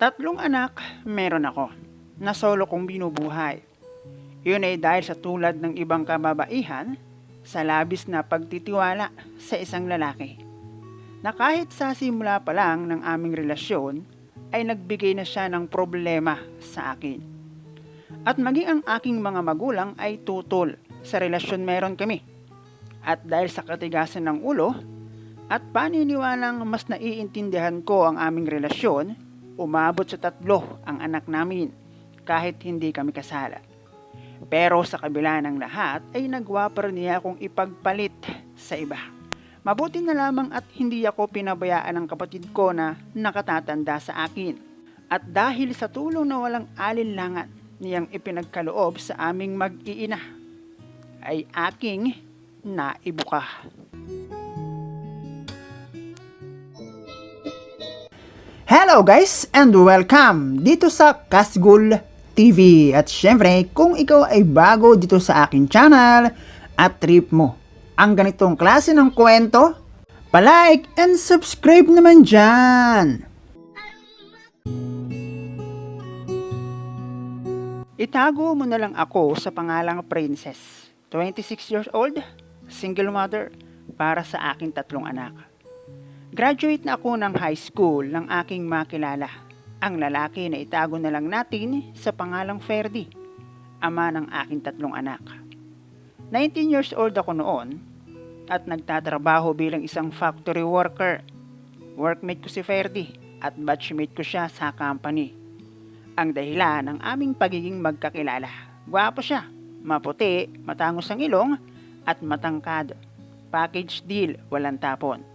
Tatlong anak, meron ako, na solo kong binubuhay. Yun ay dahil sa tulad ng ibang kababaihan, sa labis na pagtitiwala sa isang lalaki. Na kahit sa simula pa lang ng aming relasyon, ay nagbigay na siya ng problema sa akin. At maging ang aking mga magulang ay tutol sa relasyon meron kami. At dahil sa katigasan ng ulo, at paniniwalang mas naiintindihan ko ang aming relasyon, umabot sa tatlo ang anak namin kahit hindi kami kasala. Pero sa kabila ng lahat ay nagwa pa niya akong ipagpalit sa iba. Mabuti na lamang at hindi ako pinabayaan ng kapatid ko na nakatatanda sa akin. At dahil sa tulong na walang alinlangan niyang ipinagkaloob sa aming mag-iina, ay aking naibuka. Hello guys and welcome dito sa Kasgul TV. At syempre, kung ikaw ay bago dito sa aking channel at trip mo ang ganitong klase ng kwento, palike and subscribe naman dyan. Itago mo na lang ako sa pangalang Princess. 26 years old, single mother, para sa aking tatlong anak. Graduate na ako ng high school ng aking makilala. Ang lalaki na itago na lang natin sa pangalang Ferdy, ama ng aking tatlong anak. 19 years old ako noon at nagtatrabaho bilang isang factory worker. Workmate ko si Ferdy at batchmate ko siya sa company. Ang dahilan ng aming pagiging magkakilala. Gwapo siya, maputi, matangos ang ilong at matangkad. Package deal, walang tapon.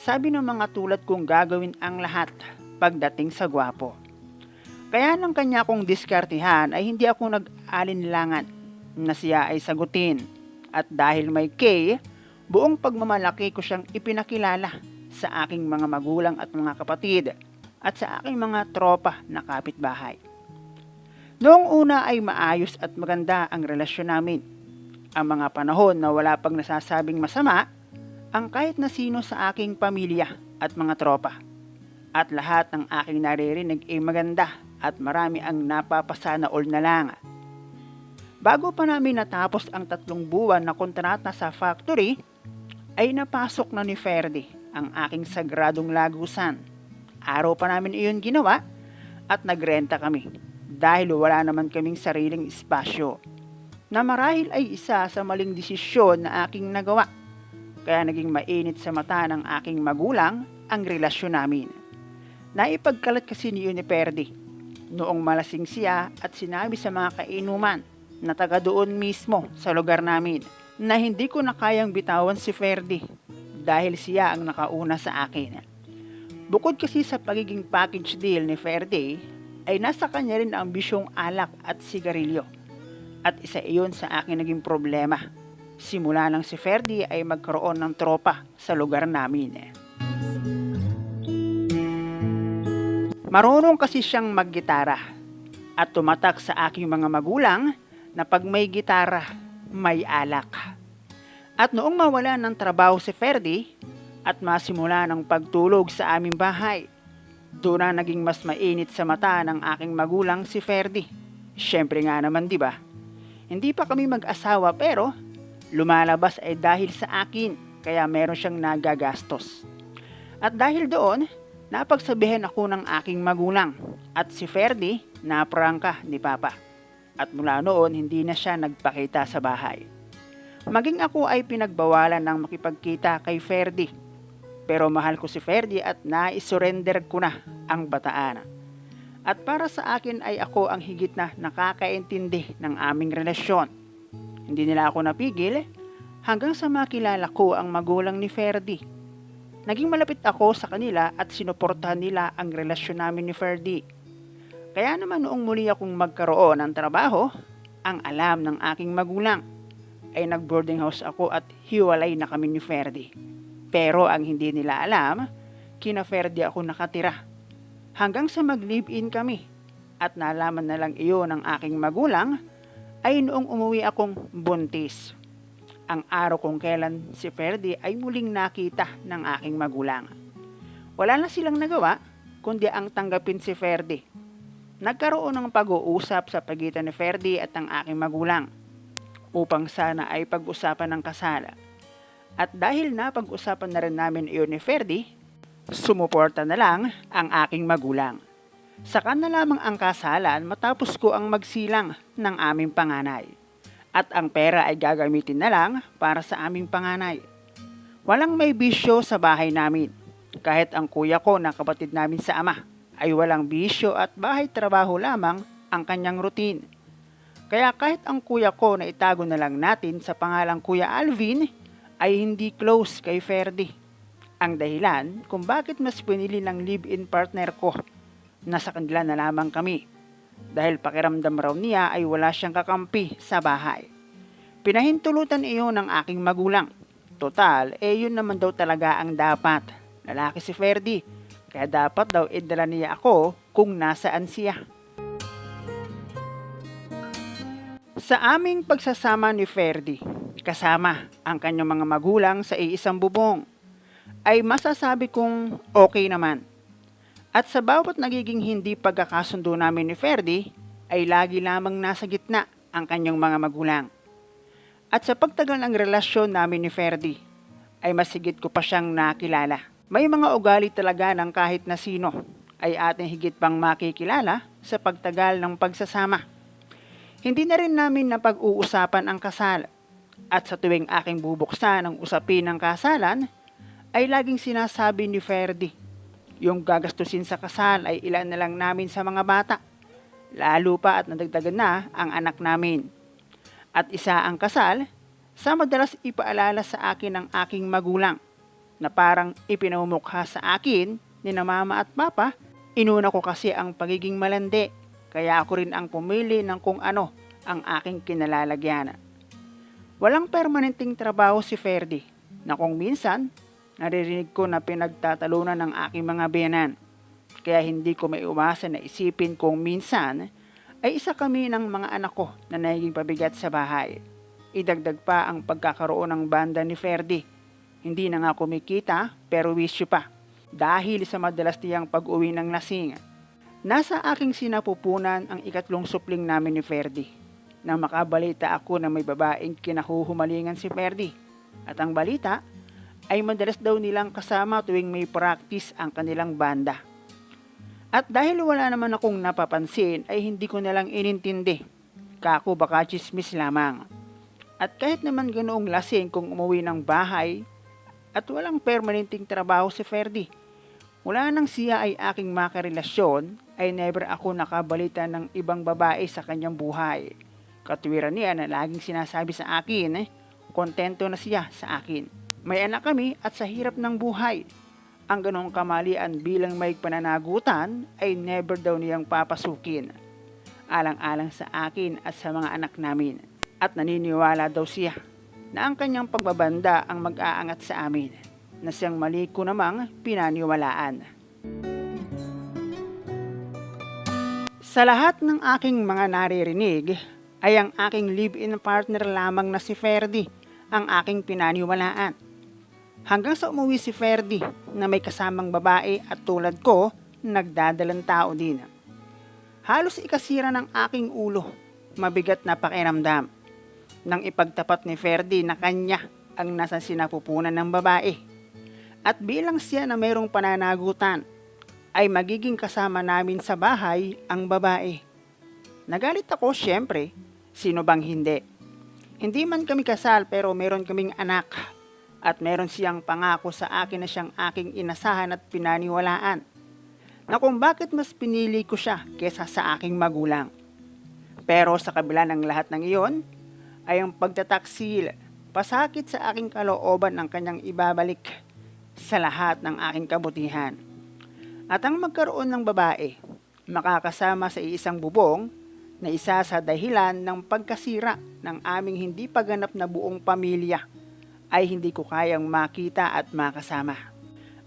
Sabi ng mga tulad kong gagawin ang lahat pagdating sa gwapo. Kaya nang kanya kong diskartihan ay hindi ako nag-alinlangan na siya ay sagutin. At dahil may K, buong pagmamalaki ko siyang ipinakilala sa aking mga magulang at mga kapatid at sa aking mga tropa na kapitbahay. Noong una ay maayos at maganda ang relasyon namin. Ang mga panahon na wala pang nasasabing masama, ang kahit na sino sa aking pamilya at mga tropa. At lahat ng aking naririnig ay maganda at marami ang napapasana all na lang. Bago pa namin natapos ang tatlong buwan na kontrata sa factory, ay napasok na ni Ferdy ang aking sagradong lagusan. Araw pa namin iyon ginawa at nagrenta kami dahil wala naman kaming sariling espasyo na marahil ay isa sa maling desisyon na aking nagawa kaya naging mainit sa mata ng aking magulang ang relasyon namin. Naipagkalat kasi ni ni Perdi noong malasing siya at sinabi sa mga kainuman na taga doon mismo sa lugar namin na hindi ko na kayang bitawan si Ferdi dahil siya ang nakauna sa akin. Bukod kasi sa pagiging package deal ni Ferdi, ay nasa kanya rin ang bisyong alak at sigarilyo. At isa iyon sa akin naging problema simula nang si Ferdi ay magkaroon ng tropa sa lugar namin. Marunong kasi siyang maggitara at tumatak sa aking mga magulang na pag may gitara, may alak. At noong mawala ng trabaho si Ferdi at masimula ng pagtulog sa aming bahay, doon na naging mas mainit sa mata ng aking magulang si Ferdi. Siyempre nga naman, di ba? Hindi pa kami mag-asawa pero lumalabas ay dahil sa akin kaya meron siyang nagagastos. At dahil doon, napagsabihan ako ng aking magulang at si Ferdi naprangka ni Papa. At mula noon hindi na siya nagpakita sa bahay. Maging ako ay pinagbawalan ng makipagkita kay Ferdi. Pero mahal ko si Ferdi at naisurrender ko na ang bataan. At para sa akin ay ako ang higit na nakakaintindi ng aming relasyon. Hindi nila ako napigil hanggang sa makilala ko ang magulang ni Ferdi. Naging malapit ako sa kanila at sinuportahan nila ang relasyon namin ni Ferdi. Kaya naman noong muli akong magkaroon ng trabaho, ang alam ng aking magulang ay nag-boarding house ako at hiwalay na kami ni Ferdi. Pero ang hindi nila alam, kina Ferdi ako nakatira. Hanggang sa mag-live-in kami at nalaman na lang iyon ng aking magulang ay noong umuwi akong buntis. Ang araw kung kailan si Ferdi ay muling nakita ng aking magulang. Wala na silang nagawa kundi ang tanggapin si Ferdy. Nagkaroon ng pag-uusap sa pagitan ni Ferdy at ang aking magulang upang sana ay pag-usapan ng kasala. At dahil na pag-usapan na rin namin iyon ni Ferdy, sumuporta na lang ang aking magulang. Saka na lamang ang kasalan matapos ko ang magsilang ng aming panganay. At ang pera ay gagamitin na lang para sa aming panganay. Walang may bisyo sa bahay namin. Kahit ang kuya ko na kapatid namin sa ama ay walang bisyo at bahay trabaho lamang ang kanyang routine. Kaya kahit ang kuya ko na itago na lang natin sa pangalang Kuya Alvin ay hindi close kay Ferdy. Ang dahilan kung bakit mas pinili ng live-in partner ko na sa kanila na lamang kami. Dahil pakiramdam raw niya ay wala siyang kakampi sa bahay. Pinahintulutan iyon ng aking magulang. Total, eh yun naman daw talaga ang dapat. Lalaki si Ferdy, kaya dapat daw idala niya ako kung nasaan siya. Sa aming pagsasama ni Ferdy, kasama ang kanyang mga magulang sa iisang bubong, ay masasabi kong okay naman. At sa bawat nagiging hindi pagkakasundo namin ni Ferdy, ay lagi lamang nasa gitna ang kanyang mga magulang. At sa pagtagal ng relasyon namin ni Ferdy, ay masigit ko pa siyang nakilala. May mga ugali talaga ng kahit na sino ay ating higit pang makikilala sa pagtagal ng pagsasama. Hindi na rin namin napag-uusapan ang kasal. At sa tuwing aking bubuksan ang usapin ng kasalan, ay laging sinasabi ni Ferdy, yung gagastusin sa kasal ay ilan na lang namin sa mga bata. Lalo pa at nadagdagan na ang anak namin. At isa ang kasal sa madalas ipaalala sa akin ng aking magulang na parang ipinamumukha sa akin ni na mama at papa, inuna ko kasi ang pagiging malandi kaya ako rin ang pumili ng kung ano ang aking kinalalagyan. Walang permanenteng trabaho si Ferdy na kung minsan naririnig ko na pinagtatalunan ng aking mga biyanan. Kaya hindi ko may na isipin kung minsan ay isa kami ng mga anak ko na naging pabigat sa bahay. Idagdag pa ang pagkakaroon ng banda ni Ferdy. Hindi na nga kumikita pero wisyo pa dahil sa madalas niyang pag-uwi ng lasing. Nasa aking sinapupunan ang ikatlong supling namin ni Ferdy nang makabalita ako na may babaeng kinahuhumalingan si Ferdy. At ang balita ay madalas daw nilang kasama tuwing may practice ang kanilang banda. At dahil wala naman akong napapansin ay hindi ko nalang inintindi. Kako baka chismis lamang. At kahit naman ganoong lasing kung umuwi ng bahay at walang permanenteng trabaho si Ferdy. Mula nang siya ay aking makarelasyon ay never ako nakabalita ng ibang babae sa kanyang buhay. Katwiran niya na laging sinasabi sa akin, eh, kontento na siya sa akin. May anak kami at sa hirap ng buhay. Ang ganong kamalian bilang may pananagutan ay never daw niyang papasukin. Alang-alang sa akin at sa mga anak namin. At naniniwala daw siya na ang kanyang pagbabanda ang mag-aangat sa amin na siyang mali ko namang pinaniwalaan. Sa lahat ng aking mga naririnig ay ang aking live-in partner lamang na si Ferdy ang aking pinaniwalaan. Hanggang sa umuwi si Ferdy na may kasamang babae at tulad ko, nagdadalang tao din. Halos ikasira ng aking ulo, mabigat na pakiramdam. Nang ipagtapat ni Ferdy na kanya ang nasa sinapupunan ng babae. At bilang siya na mayroong pananagutan, ay magiging kasama namin sa bahay ang babae. Nagalit ako syempre, sino bang hindi? Hindi man kami kasal pero meron kaming anak at meron siyang pangako sa akin na siyang aking inasahan at pinaniwalaan na kung bakit mas pinili ko siya kesa sa aking magulang. Pero sa kabila ng lahat ng iyon, ay ang pagtataksil, pasakit sa aking kalooban ng kanyang ibabalik sa lahat ng aking kabutihan. At ang magkaroon ng babae, makakasama sa isang bubong na isa sa dahilan ng pagkasira ng aming hindi paganap na buong pamilya ay hindi ko kayang makita at makasama.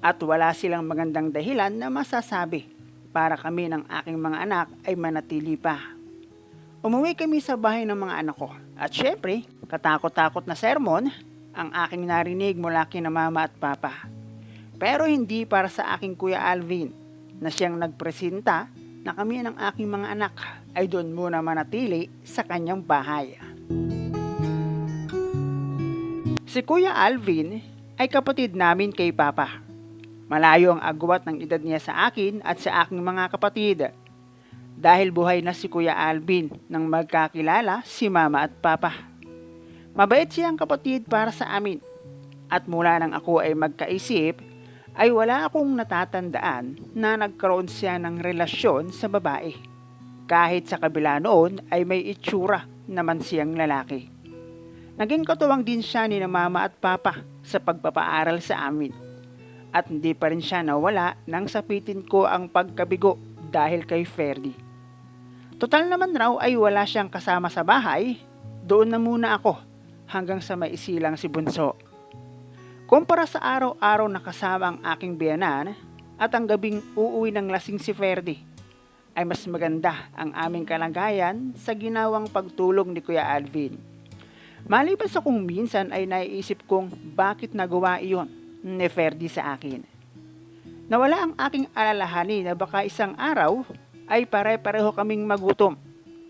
At wala silang magandang dahilan na masasabi para kami ng aking mga anak ay manatili pa. Umuwi kami sa bahay ng mga anak ko at syempre, katakot-takot na sermon ang aking narinig mula kina mama at papa. Pero hindi para sa aking kuya Alvin na siyang nagpresenta na kami ng aking mga anak ay doon muna manatili sa kanyang bahay. Si Kuya Alvin ay kapatid namin kay Papa. Malayo ang agwat ng edad niya sa akin at sa aking mga kapatid. Dahil buhay na si Kuya Alvin nang magkakilala si Mama at Papa. Mabait siyang kapatid para sa amin. At mula nang ako ay magkaisip, ay wala akong natatandaan na nagkaroon siya ng relasyon sa babae. Kahit sa kabila noon ay may itsura naman siyang lalaki. Naging katuwang din siya ni na mama at papa sa pagpapaaral sa amin. At hindi pa rin siya nawala nang sapitin ko ang pagkabigo dahil kay Ferdy. Total naman raw ay wala siyang kasama sa bahay, doon na muna ako hanggang sa may isilang si Bunso. Kumpara sa araw-araw na kasama ang aking biyanan at ang gabing uuwi ng lasing si Ferdy, ay mas maganda ang aming kalagayan sa ginawang pagtulong ni Kuya Alvin. Maliban sa kung minsan ay naiisip kong bakit nagawa iyon ni Ferdy sa akin. Nawala ang aking alalahanin na baka isang araw ay pare-pareho kaming magutom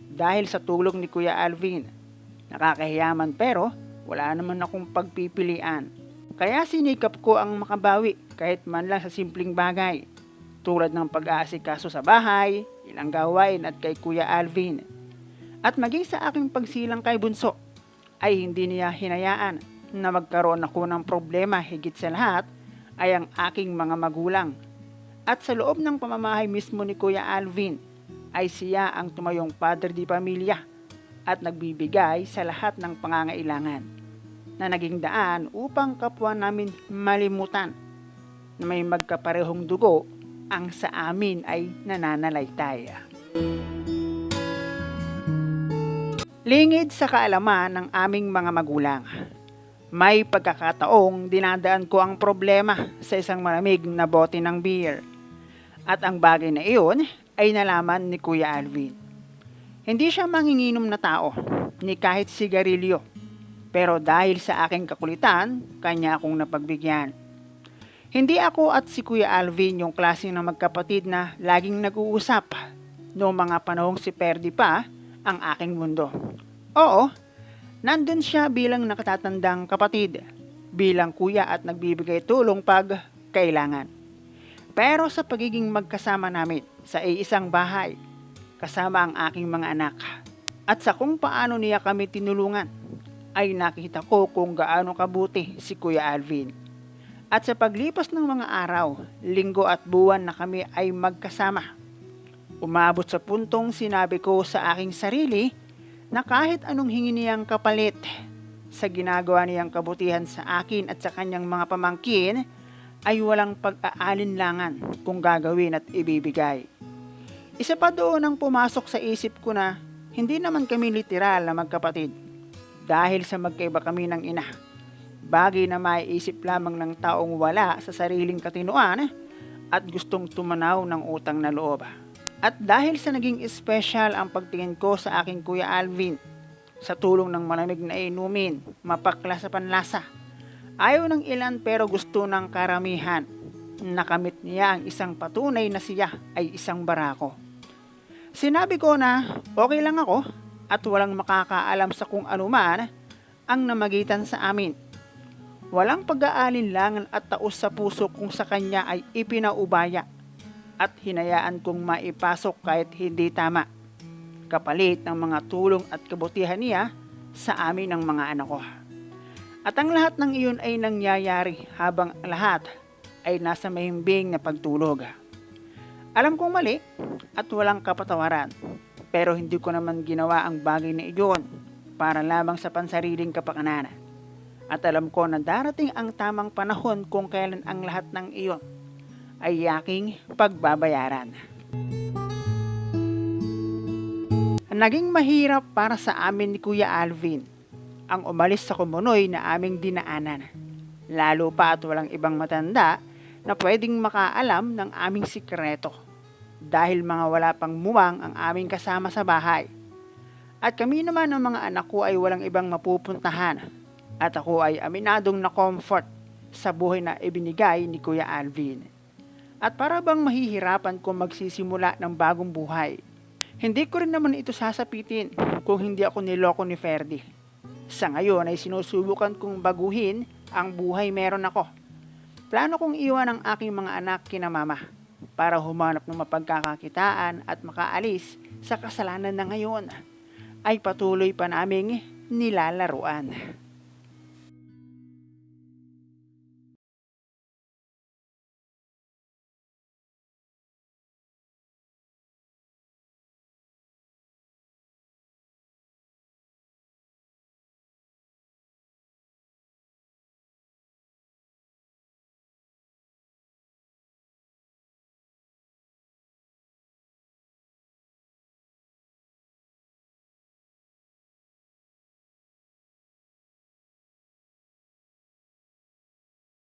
dahil sa tulong ni Kuya Alvin. Nakakahiyaman pero wala naman akong pagpipilian. Kaya sinikap ko ang makabawi kahit man lang sa simpleng bagay. Tulad ng pag-aasikaso sa bahay, ilang gawain at kay Kuya Alvin. At maging sa aking pagsilang kay Bunso, ay hindi niya hinayaan na magkaroon ako ng problema higit sa lahat ay ang aking mga magulang. At sa loob ng pamamahay mismo ni Kuya Alvin, ay siya ang tumayong padre di pamilya at nagbibigay sa lahat ng pangangailangan na naging daan upang kapwa namin malimutan na may magkaparehong dugo ang sa amin ay nananalaytay. Lingid sa kaalaman ng aming mga magulang. May pagkakataong dinadaan ko ang problema sa isang malamig na bote ng beer. At ang bagay na iyon ay nalaman ni Kuya Alvin. Hindi siya manginginom na tao, ni kahit sigarilyo. Pero dahil sa aking kakulitan, kanya akong napagbigyan. Hindi ako at si Kuya Alvin yung klase ng magkapatid na laging nag-uusap. Noong mga panahong si Perdi pa, ang aking mundo. Oo, nandun siya bilang nakatatandang kapatid, bilang kuya at nagbibigay tulong pag kailangan. Pero sa pagiging magkasama namin sa iisang bahay, kasama ang aking mga anak, at sa kung paano niya kami tinulungan, ay nakita ko kung gaano kabuti si Kuya Alvin. At sa paglipas ng mga araw, linggo at buwan na kami ay magkasama, Umabot sa puntong sinabi ko sa aking sarili na kahit anong hingi niyang kapalit sa ginagawa niyang kabutihan sa akin at sa kanyang mga pamangkin ay walang pag-aalinlangan kung gagawin at ibibigay. Isa pa doon ang pumasok sa isip ko na hindi naman kami literal na magkapatid dahil sa magkaiba kami ng ina. Bagay na maiisip lamang ng taong wala sa sariling katinuan at gustong tumanaw ng utang na loob. At dahil sa naging special ang pagtingin ko sa aking Kuya Alvin, sa tulong ng malamig na inumin, mapakla sa panlasa, ayaw ng ilan pero gusto ng karamihan. Nakamit niya ang isang patunay na siya ay isang barako. Sinabi ko na okay lang ako at walang makakaalam sa kung anuman ang namagitan sa amin. Walang pag-aalinlangan at taos sa puso kung sa kanya ay ipinaubaya at hinayaan kong maipasok kahit hindi tama. Kapalit ng mga tulong at kabutihan niya sa amin ng mga anak ko. At ang lahat ng iyon ay nangyayari habang lahat ay nasa mahimbing na pagtulog. Alam kong mali at walang kapatawaran, pero hindi ko naman ginawa ang bagay na iyon para lamang sa pansariling kapakanan. At alam ko na darating ang tamang panahon kung kailan ang lahat ng iyon ay aking pagbabayaran. Naging mahirap para sa amin ni Kuya Alvin ang umalis sa kumunoy na aming dinaanan. Lalo pa at walang ibang matanda na pwedeng makaalam ng aming sikreto dahil mga wala pang muwang ang aming kasama sa bahay. At kami naman ng mga anak ko ay walang ibang mapupuntahan at ako ay aminadong na comfort sa buhay na ibinigay ni Kuya Alvin. At para bang mahihirapan kung magsisimula ng bagong buhay. Hindi ko rin naman ito sasapitin kung hindi ako niloko ni Ferdi. Sa ngayon ay sinusubukan kong baguhin ang buhay meron ako. Plano kong iwan ang aking mga anak kina mama para humanap ng mapagkakakitaan at makaalis sa kasalanan na ngayon ay patuloy pa naming nilalaruan.